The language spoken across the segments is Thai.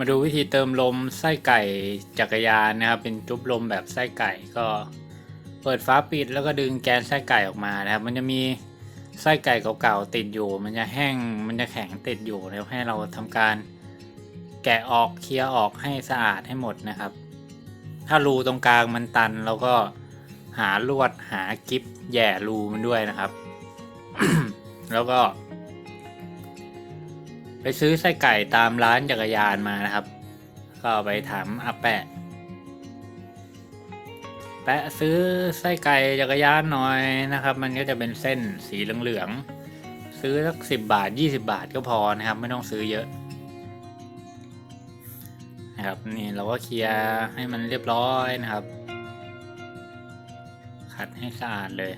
มาดูวิธีเติมลมไส้ไก่จักรยานนะครับ เป็นจุ๊บลมแบบไส้ไก่ก็ เปิดฝาปิดแล้วก็ดึงแกนไส้ไก่ออกมานะครับ มันจะมีไส้ไก่เก่าๆติดอยู่ มันจะแห้งมันจะแข็งติดอยู่แล้วให้เราทำการแกะออกเคลียร์ออกให้สะอาดให้หมดนะครับ ถ้ารูตรงกลางมันตันเราก็หาลวดหากิฟแย่รูมันด้วยนะครับ แล้วก็ ไปซื้อไส้ไก่ตามร้านจักรยานมานะครับ ก็ไปถามอาแปะ แปะซื้อไส้ไก่จักรยานหน่อยนะครับ มันก็จะเป็นเส้นสีเหลืองๆซื้อสักสิบบาทยี่สิบาทก็พอนะครับ ไม่ต้องซื้อเยอะนะครับนี่เราก็เคลียร์ให้มันเรียบร้อยนะครับ ขัดให้สะอาดเลย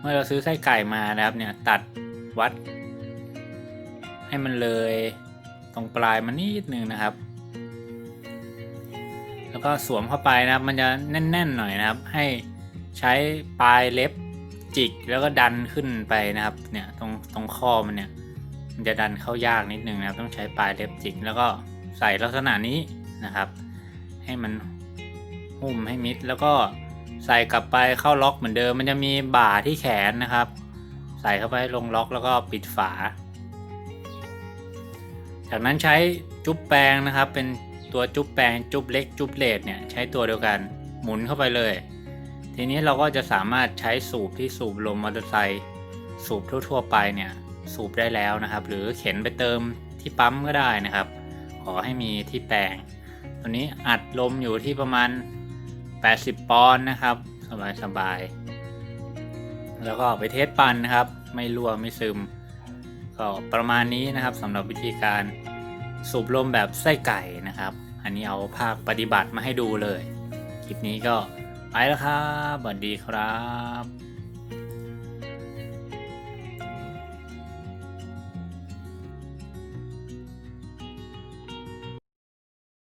เมื่อเราซื้อไส้ไก่มานะครับเนี่ยตัดวัด ให้มันเลยตรงปลายมันนิดนึงนะครับ แล้วก็สวมเข้าไปนะครับ มันจะแน่นๆหน่อยนะครับ ให้ใช้ปลายเล็บจิกแล้วก็ดันขึ้นไปนะครับเนี่ยตรงตรงข้อมันเนี่ยมันจะดันเข้ายากนิดนึงนะครับ ต้องใช้ปลายเล็บจิกแล้วก็ใส่ลักษณะนี้นะครับ ให้มันหุ้มให้มิดแล้วก็ ใส่กลับไปเข้าล็อกเหมือนเดิม มันจะมีบ่าที่แขนนะครับ ใส่เข้าไปลงล็อกแล้วก็ปิดฝา จากนั้นใช้จุ๊บแปรงนะครับ เป็นตัวจุ๊บแปรงจุ๊บเล็กจุ๊บเลดเนี่ยใช้ตัวเดียวกันหมุนเข้าไปเลย ทีนี้เราก็จะสามารถใช้สูบที่สูบลมมอเตอร์ไซค์สูบทั่ว ๆ ไปเนี่ยสูบได้แล้วนะครับ หรือเข็นไปเติมที่ปั๊มก็ได้นะครับ ขอให้มีที่แปรงตัวนี้อัดลมอยู่ที่ประมาณ 80 ปอนด์นะครับ สบายๆแล้วก็ไปเทสปันนะครับ ไม่รั่วไม่ซึม ก็ประมาณนี้นะครับสำหรับวิธีการสูบลมแบบไส้ไก่นะครับ อันนี้เอาภาคปฏิบัติมาให้ดูเลย คลิปนี้ก็ไปแล้วครับสวัสดีครับ